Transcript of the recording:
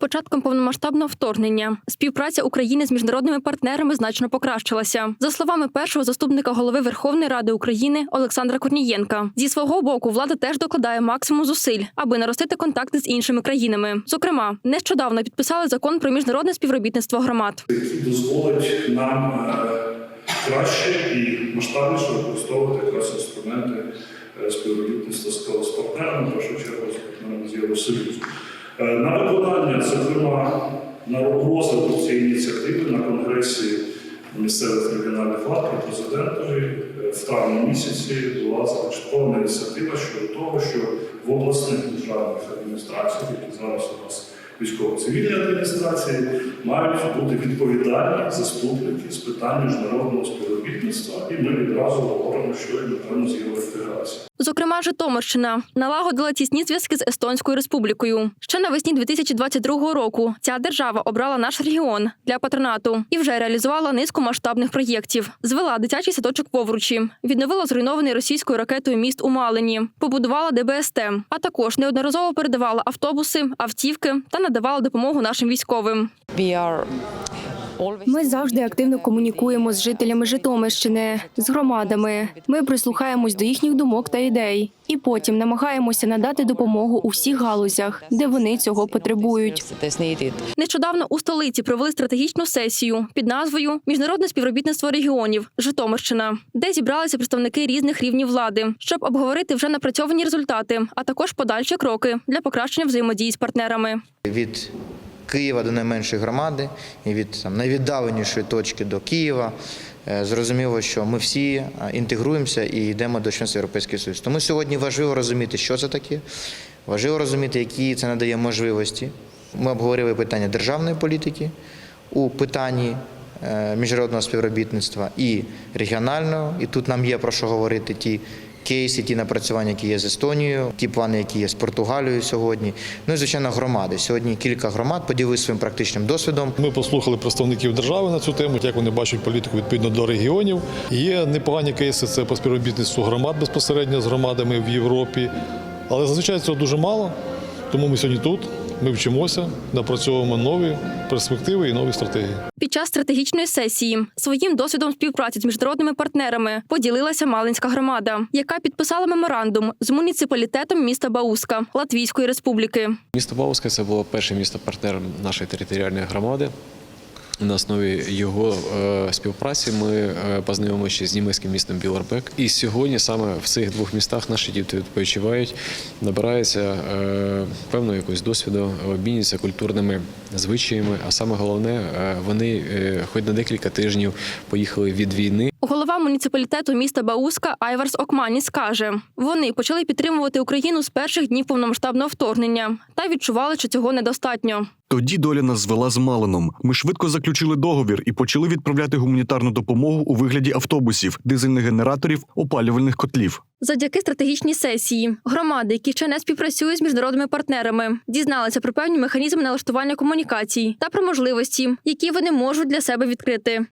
початком повномасштабного вторгнення співпраця України з міжнародними партнерами значно покращилася. За словами першого заступника голови Верховної Ради України Олександра Корнієнка, зі свого боку влада теж докладає максимум зусиль, аби наростити контакти з іншими країнами. Зокрема, нещодавно підписали закон про міжнародне співробітництво громад. дозволить нам е, краще і масштабніше використовувати якраз інструменти е, співробітництва з партнерами, в першу чергу з партнерами Євросоюзу. Е, На виконання, зокрема, на розвиток цієї ініціативи на конгресі місцевих регіональних влад при президентові е, в травні місяці була започаткована ініціатива щодо того, що в обласних державних адміністраціях, які зараз у нас військово-цивільні адміністрації, мають бути відповідальні заступники з питань міжнародного співробітництва, і ми відразу говоримо, що напевно з його інтеграції. Зокрема, Житомирщина налагодила тісні зв'язки з Естонською республікою. Ще навесні 2022 року ця держава обрала наш регіон для патронату і вже реалізувала низку масштабних проєктів. Звела дитячий садочок в відновила зруйнований російською ракетою міст у Малині, побудувала ДБСТ, а також неодноразово передавала автобуси, автівки та надавала допомогу нашим військовим. We are Ми завжди активно комунікуємо з жителями Житомирщини, з громадами. Ми прислухаємось до їхніх думок та ідей, і потім намагаємося надати допомогу у всіх галузях, де вони цього потребують. Нещодавно у столиці провели стратегічну сесію під назвою Міжнародне співробітництво регіонів Житомирщина, де зібралися представники різних рівнів влади, щоб обговорити вже напрацьовані результати, а також подальші кроки для покращення взаємодії з партнерами. від Києва до найменшої громади і від там, найвіддаленішої точки до Києва. Е, Зрозуміло, що ми всі е, інтегруємося і йдемо до членства Європейського Союзу. Тому сьогодні важливо розуміти, що це таке, важливо розуміти, які це надає можливості. Ми обговорили питання державної політики у питанні е, міжнародного співробітництва і регіонального. І тут нам є про що говорити ті кейси, ті напрацювання, які є з Естонією, ті плани, які є з Португалією сьогодні. Ну і звичайно, громади. Сьогодні кілька громад поділилися своїм практичним досвідом. Ми послухали представників держави на цю тему, як вони бачать політику відповідно до регіонів. Є непогані кейси це по співробітництву громад безпосередньо з громадами в Європі. Але зазвичай цього дуже мало. Тому ми сьогодні тут. Ми вчимося, напрацьовуємо нові перспективи і нові стратегії. Час стратегічної сесії своїм досвідом співпраці з міжнародними партнерами поділилася Малинська громада, яка підписала меморандум з муніципалітетом міста Бауска Латвійської республіки. Місто Бауска це було перше місто партнером нашої територіальної громади. На основі його е, співпраці ми е, познайомилися з німецьким містом Біларбек. І сьогодні саме в цих двох містах наші діти відпочивають, набираються е, певного якогось досвіду, обмінюються культурними звичаями. А саме головне, вони хоч на декілька тижнів поїхали від війни Голова муніципалітету міста Бауска Айварс Окманіс каже: вони почали підтримувати Україну з перших днів повномасштабного вторгнення та відчували, що цього недостатньо. Тоді доля нас звела з Малином. Ми швидко заключили договір і почали відправляти гуманітарну допомогу у вигляді автобусів, дизельних генераторів, опалювальних котлів. Завдяки стратегічній сесії громади, які ще не співпрацюють з міжнародними партнерами, дізналися про певні механізми налаштування комунікацій та про можливості, які вони можуть для себе відкрити.